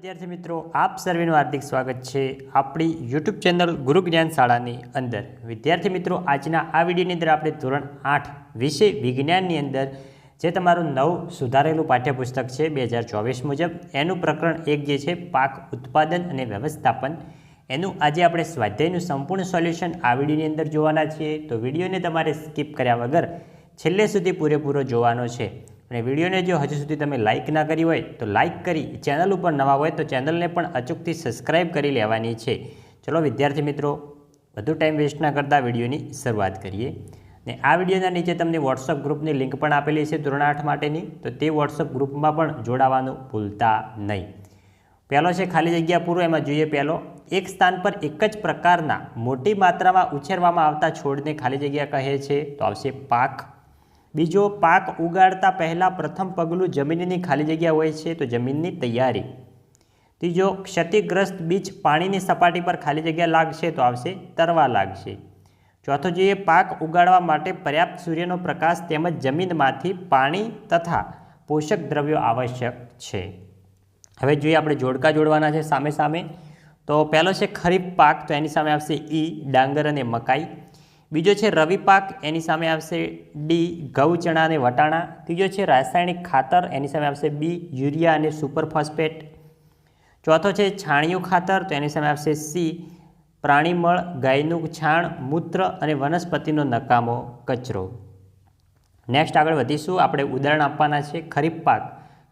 વિદ્યાર્થી મિત્રો, આપ સર્વેનું હાર્દિક સ્વાગત છે આપણી યુટ્યુબ ચેનલ ગુરુ જ્ઞાન શાળાની અંદર. વિદ્યાર્થી મિત્રો, આજના આ વિડીયોની અંદર આપણે ધોરણ આઠ વિષય વિજ્ઞાનની અંદર, જે તમારું નવ સુધારેલું પાઠ્યપુસ્તક છે બે હજાર ચોવીસ મુજબ, એનું પ્રકરણ એક જે છે, પાક ઉત્પાદન અને વ્યવસ્થાપન. એનું આજે આપણે સ્વાધ્યાયનું સંપૂર્ણ સોલ્યુશન આ વિડીયોની અંદર જોવાના છીએ. તો વિડીયોને તમારે સ્કીપ કર્યા વગર છેલ્લે સુધી પૂરેપૂરો જોવાનો છે. અને વિડીયોને જો હજુ સુધી તમે લાઇક ના કરી હોય તો લાઇક કરી ચેનલ ઉપર નવા હોય તો ચેનલને પણ અચૂકથી સબસ્ક્રાઇબ કરી લેવાની છે. ચલો વિદ્યાર્થી મિત્રો, વધુ ટાઈમ વેસ્ટ ના કરતાં વિડીયોની શરૂઆત કરીએ. ને આ વિડીયોના નીચે તમને વોટ્સઅપ ગ્રુપની લિંક પણ આપેલી છે ધોરણ આઠ માટેની. તો તે વોટ્સઅપ ગ્રુપમાં પણ જોડાવાનું ભૂલતા નહીં. પહેલો છે ખાલી જગ્યા પૂરો, એમાં જોઈએ પહેલો. એક સ્થાન પર એક જ પ્રકારના મોટી માત્રામાં ઉછેરવામાં આવતા છોડને ખાલી જગ્યા કહે છે. તો આવશે પાક. બીજો, પાક ઉગાડતા પહેલાં પ્રથમ પગલું જમીનની ખાલી જગ્યા હોય છે, તો જમીનની તૈયારી. ત્રીજો, ક્ષતિગ્રસ્ત બીજ પાણીની સપાટી પર ખાલી જગ્યા લાગશે, તો આવશે તરવા લાગશે. ચોથો જોઈએ પાક ઉગાડવા માટે પર્યાપ્ત સૂર્યનો પ્રકાશ તેમજ જમીનમાંથી પાણી તથા પોષક દ્રવ્યો આવશ્યક છે. હવે જોઈએ આપણે જોડકા જોડવાના છે સામે સામે. તો પહેલો છે ખરીફ પાક, તો એની સામે આવશે ઈ, ડાંગર અને મકાઈ. બીજો છે રવિ પાક, એની સામે આવશે ડી, ઘઉં, ચણા અને વટાણા. ત્રીજો છે રાસાયણિક ખાતર, એની સામે આવશે બી, યુરિયા અને સુપર ફોસ્ફેટ. ચોથો છે છાણિયું ખાતર, તો એની સામે આવશે સી, પ્રાણીમળ, ગાયનું છાણ, મૂત્ર અને વનસ્પતિનો નકામો કચરો. નેક્સ્ટ આગળ વધીશું. આપણે ઉદાહરણ આપવાના છે ખરીફ પાક.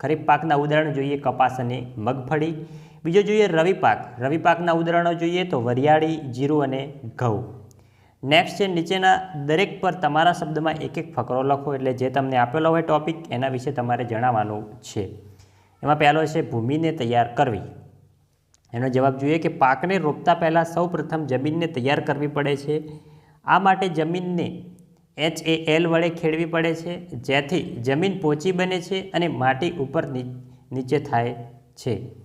ખરીફ પાકના ઉદાહરણ જોઈએ કપાસ અને મગફળી. બીજો જોઈએ રવિ પાક. રવિ પાકના ઉદાહરણો જોઈએ તો વરિયાળી, જીરું અને ઘઉં. નેક્સ્ટ છે, નીચેના દરેક પર તમારા શબ્દમાં એક એક ફકરો લખો એટલે જે તમને આપેલો હોય ટોપિક એના વિશે તમારે જણાવવાનું છે. એમાં પહેલો છે, ભૂમિને તૈયાર કરવી. એનો જવાબ જોઈએ કે પાકને રોપતા પહેલાં સૌ જમીનને તૈયાર કરવી પડે છે. આ માટે જમીનને એચ એ એલ વડે ખેડવી પડે છે, જેથી જમીન પોચી બને છે અને માટી ઉપર નીચે થાય છે.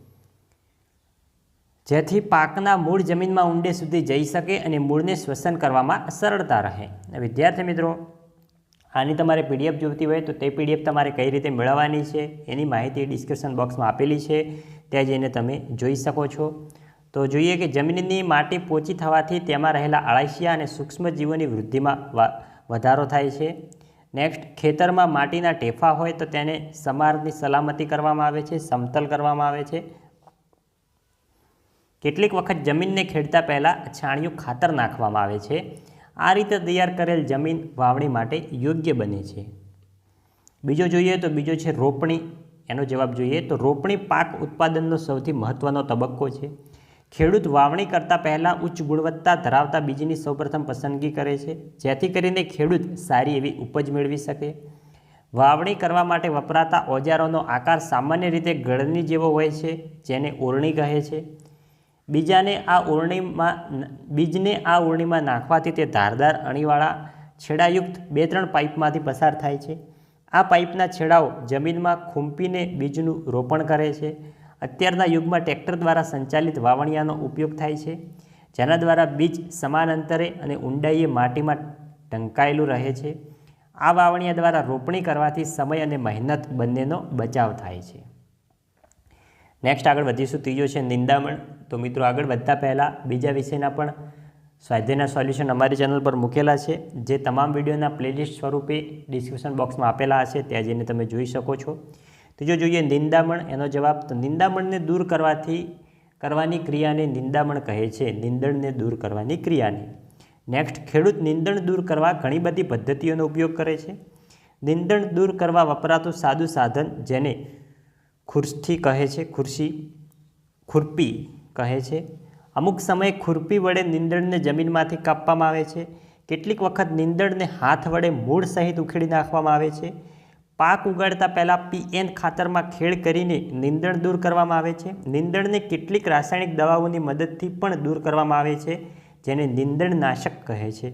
જેથી પાકના મૂળ જમીનમાં ઊંડે સુધી જઈ શકે અને મૂળને શ્વસન કરવામાં સરળતા રહે. વિદ્યાર્થી મિત્રો, આની તમારે પીડીએફ જોઈતી હોય તો તે પીડીએફ તમારે કઈ રીતે મેળવવાની છે એની માહિતી ડિસ્ક્રિપ્શન બોક્સમાં આપેલી છે. ત્યાં જઈને તમે જોઈ શકો છો. તો જોઈએ કે જમીનની માટી પોચી થવાથી તેમાં રહેલા આળસિયા અને સૂક્ષ્મજીવોની વૃદ્ધિમાં વધારો થાય છે. નેક્સ્ટ, ખેતરમાં માટીના ટેફા હોય તો તેને સમારની સલામતી કરવામાં આવે છે, સમતલ કરવામાં આવે છે. કેટલીક વખત જમીનને ખેડતા પહેલાં છાણિયું ખાતર નાખવામાં આવે છે. આ રીતે તૈયાર કરેલ જમીન વાવણી માટે યોગ્ય બને છે. બીજો જોઈએ તો બીજો છે રોપણી. એનો જવાબ જોઈએ તો રોપણી પાક ઉત્પાદનનો સૌથી મહત્ત્વનો તબક્કો છે. ખેડૂત વાવણી કરતાં પહેલાં ઉચ્ચ ગુણવત્તા ધરાવતા બીજની સૌપ્રથમ પસંદગી કરે છે. જેથી કરીને ખેડૂત સારી એવી ઉપજ મેળવી શકે. વાવણી કરવા માટે વપરાતા ઓજારોનો આકાર સામાન્ય રીતે ગળની જેવો હોય છે, જેને ઓરણી કહે છે. બીજાને આ ઓરણીમાં બીજને આ ઓરણીમાં નાખવાથી તે ધારદાર અણીવાળા છેડાયુક્ત બે ત્રણ પાઇપમાંથી પસાર થાય છે. આ પાઇપના છેડાઓ જમીનમાં ખૂંપીને બીજનું રોપણ કરે છે. અત્યારના યુગમાં ટ્રેક્ટર દ્વારા સંચાલિત વાવણિયાનો ઉપયોગ થાય છે. જેના દ્વારા બીજ સમાન અંતરે અને ઊંડાઈએ માટીમાં ઢંકાયેલું રહે છે. આ વાવણિયા દ્વારા રોપણી કરવાથી સમય અને મહેનત બંનેનો બચાવ થાય છે. નેક્સ્ટ આગળ વધીશું. ત્રીજો છે નિંદામણ. તો મિત્રો આગળ વધતા પહેલાં બીજા વિષયના પણ સ્વાધ્યાયના સોલ્યુશન અમારી ચેનલ પર મૂકેલા છે, જે તમામ વિડીયોના પ્લેલિસ્ટ સ્વરૂપે ડિસ્ક્રિપ્શન બોક્સમાં આપેલા હશે, ત્યાં જઈને તમે જોઈ શકો છો. ત્રીજો જોઈએ નિંદામણ, એનો જવાબ, તો નિંદામણને દૂર કરવાથી, કરવાની ક્રિયાને નિંદામણ કહે છે, નિંદણને દૂર કરવાની ક્રિયાને. નેક્સ્ટ ખેડૂત નિંદણ દૂર કરવા ઘણી બધી પદ્ધતિઓનો ઉપયોગ કરે છે. નિંદણ દૂર કરવા વપરાતું સાદું સાધન જેને ખુરશી કહે છે, ખુરશી, ખુરપી. કહે છે, અમુક સમયે ખુરપી વડે નીંદણને જમીનમાંથી કાપવામાં આવે છે. કેટલીક વખત નીંદણને હાથ વડે મૂળ સહિત ઉખેડી નાખવામાં આવે છે. પાક ઉગાડતા પહેલાં પીએન ખાતરમાં ખેડ કરીને નીંદણ દૂર કરવામાં આવે છે. નીંદણને કેટલીક રાસાયણિક દવાઓની મદદથી પણ દૂર કરવામાં આવે છે, જેને નીંદણનાશક કહે છે.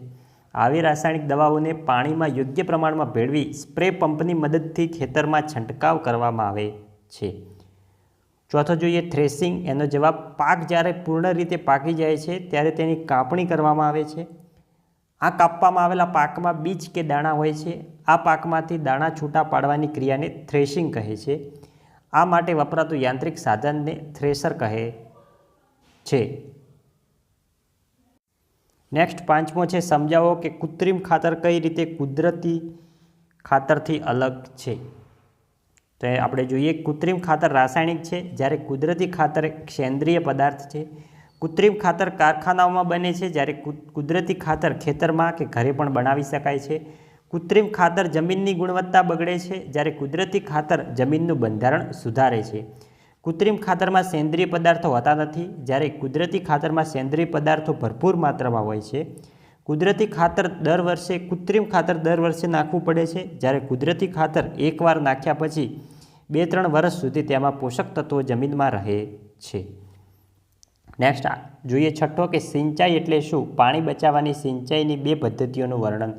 આવી રાસાયણિક દવાઓને પાણીમાં યોગ્ય પ્રમાણમાં ભેળવી સ્પ્રે પંપની મદદથી ખેતરમાં છંટકાવ કરવામાં આવે છે. ચોથો જોઈએ થ્રેસિંગ. એનો જવાબ પાક જ્યારે પૂર્ણ રીતે પાકી જાય છે, ત્યારે તેની કાપણી કરવામાં આવે છે. આ કાપવામાં આવેલા પાકમાં બીજ કે દાણા હોય છે. આ પાકમાંથી દાણા છૂટા પાડવાની ક્રિયાને થ્રેશિંગ કહે છે. આ માટે વપરાતું યાંત્રિક સાધનને થ્રેસર કહે છે. નેક્સ્ટ પાંચમો છે, સમજાવો કે કૃત્રિમ ખાતર કઈ રીતે કુદરતી ખાતરથી અલગ છે? તો આપણે જોઈએ કૃત્રિમ ખાતર રાસાયણિક છે, જ્યારે કુદરતી ખાતર સેન્દ્રિય પદાર્થ છે. કૃત્રિમ ખાતર કારખાનાઓમાં બને છે, જ્યારે કુદરતી ખાતર ખેતરમાં કે ઘરે પણ બનાવી શકાય છે. કૃત્રિમ ખાતર જમીનની ગુણવત્તા બગડે છે, જ્યારે કુદરતી ખાતર જમીનનું બંધારણ સુધારે છે. કૃત્રિમ ખાતરમાં સેન્દ્રિય પદાર્થો હોતા નથી, જ્યારે કુદરતી ખાતરમાં સેન્દ્રિય પદાર્થો ભરપૂર માત્રામાં હોય છે. કુદરતી ખાતર દર વર્ષે, કૃત્રિમ ખાતર દર વર્ષે નાખવું પડે છે, જ્યારે કુદરતી ખાતર એકવાર નાખ્યા પછી બે ત્રણ વર્ષ સુધી તેમાં પોષક તત્વો જમીનમાં રહે છે. નેક્સ્ટ જોઈએ છઠ્ઠો કે સિંચાઈ એટલે શું? પાણી બચાવવાની સિંચાઈની બે પદ્ધતિઓનું વર્ણન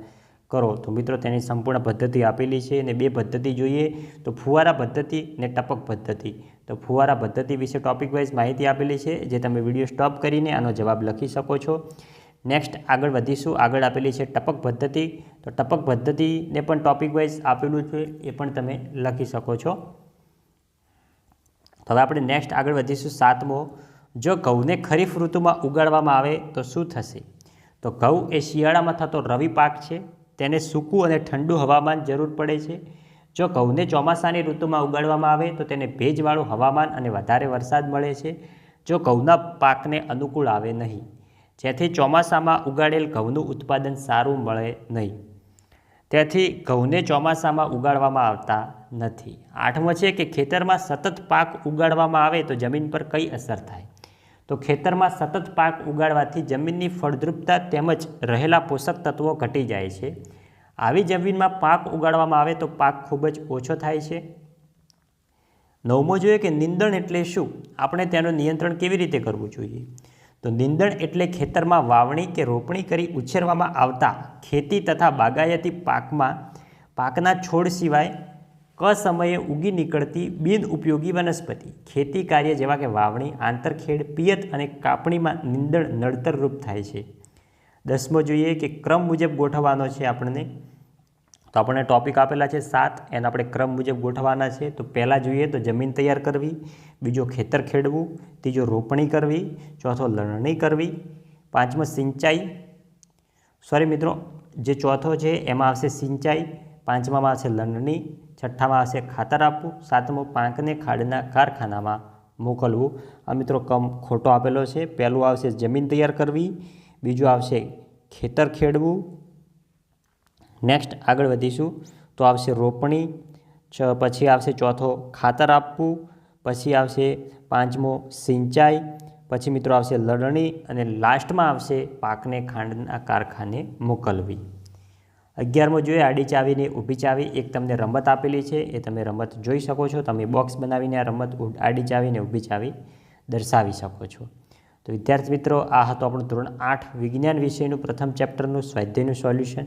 કરો. તો મિત્રો, તેની સંપૂર્ણ પદ્ધતિ આપેલી છે અને બે પદ્ધતિ જોઈએ. તો ફુવારા પદ્ધતિ ને ટપક પદ્ધતિ. તો ફુવારા પદ્ધતિ વિશે ટોપિક વાઇઝ માહિતી આપેલી છે, જે તમે વીડિયો સ્ટોપ કરીને આનો જવાબ લખી શકો છો. નેક્સ્ટ આગળ વધીશું. આગળ આપેલી છે ટપક પદ્ધતિ. તો ટપક પદ્ધતિને પણ ટોપિક વાઇઝ આપેલું છે, એ પણ તમે લખી શકો છો. હવે આપણે નેક્સ્ટ આગળ વધીશું, સાતમો. જો ઘઉંને ખરીફ ઋતુમાં ઉગાડવામાં આવે, તો શું થશે? તો ઘઉં એ શિયાળામાં થતો રવિ પાક છે. તેને સૂકું અને ઠંડુ હવામાન જરૂર પડે છે. જો ઘઉંને ચોમાસાની ઋતુમાં ઉગાડવામાં આવે, તો તેને ભેજવાળું હવામાન અને વધારે વરસાદ મળે છે. જો ઘઉંના પાકને અનુકૂળ આવે નહીં. જેથી ચોમાસામાં ઉગાડેલ ઘઉંનું ઉત્પાદન સારું મળે નહીં. તેથી ઘઉંને ચોમાસામાં ઉગાડવામાં આવતા નથી. આઠમો છે કે ખેતરમાં સતત પાક ઉગાડવામાં આવે તો જમીન પર કઈ અસર થાય? તો ખેતરમાં સતત પાક ઉગાડવાથી જમીનની ફળદ્રુપતા તેમજ રહેલા પોષક તત્વો ઘટી જાય છે. આવી જમીનમાં પાક ઉગાડવામાં આવે તો પાક ખૂબ જ ઓછો થાય છે. નવમો જોઈએ કે નિંદણ એટલે શું? આપણે તેનું નિયંત્રણ કેવી રીતે કરવું જોઈએ? તો નિંદણ એટલે ખેતરમાં વાવણી કે રોપણી કરી ઉછેરવામાં આવતા ખેતી તથા બાગાયતી પાકમાં, પાકના છોડ સિવાય ક સમયે ઉગી નીકળતી બિન ઉપયોગી વનસ્પતિ. ખેતી કાર્ય જેવા કે વાવણી, આંતરખેડ, પિયત અને કાપણીમાં નિંદણ નડતરરૂપ થાય છે. દસમો જોઈએ કે ક્રમ મુજબ ગોઠવવાનો છે આપણને. તો આપણને ટોપિક આપેલા છે સાત, એને આપણે ક્રમ મુજબ ગોઠવાના છે. તો પહેલાં જોઈએ તો જમીન તૈયાર કરવી, બીજો ખેતર ખેડવું, ત્રીજો રોપણી કરવી, ચોથો લણણી કરવી, પાંચમો સિંચાઈ. સોરી મિત્રો, જે ચોથો છે એમાં આવશે સિંચાઈ, પાંચમામાં આવશે લણણી, છઠ્ઠામાં આવશે ખાતર આપવું, સાતમો પાંકને ખાડના કારખાનામાં મોકલવું. આ મિત્રો કમ ખોટો આપેલો છે. પહેલું આવશે જમીન તૈયાર કરવી, બીજું આવશે ખેતર ખેડવું નેક્સ્ટ આગળ વધીશું. તો આવશે રોપણી પછી આવશે ચોથો ખાતર આપવું, પછી આવશે પાંચમો સિંચાઈ, પછી મિત્રો આવશે લણણી અને લાસ્ટમાં આવશે પાકને ખાંડના કારખાને મોકલવી. અગિયારમો જોઈએ, આડી ચાવીને ઊભી ચાવી. એક તમને રમત આપેલી છે, એ તમે રમત જોઈ શકો છો. તમે બોક્સ બનાવીને આ રમત આડી ચાવીને ઊભી ચાવી દર્શાવી શકો છો. તો વિદ્યાર્થી મિત્રો, આ હતું આપણું ધોરણ આઠ વિજ્ઞાન વિષયનું પ્રથમ ચેપ્ટરનું સ્વાધ્યાયનું સોલ્યુશન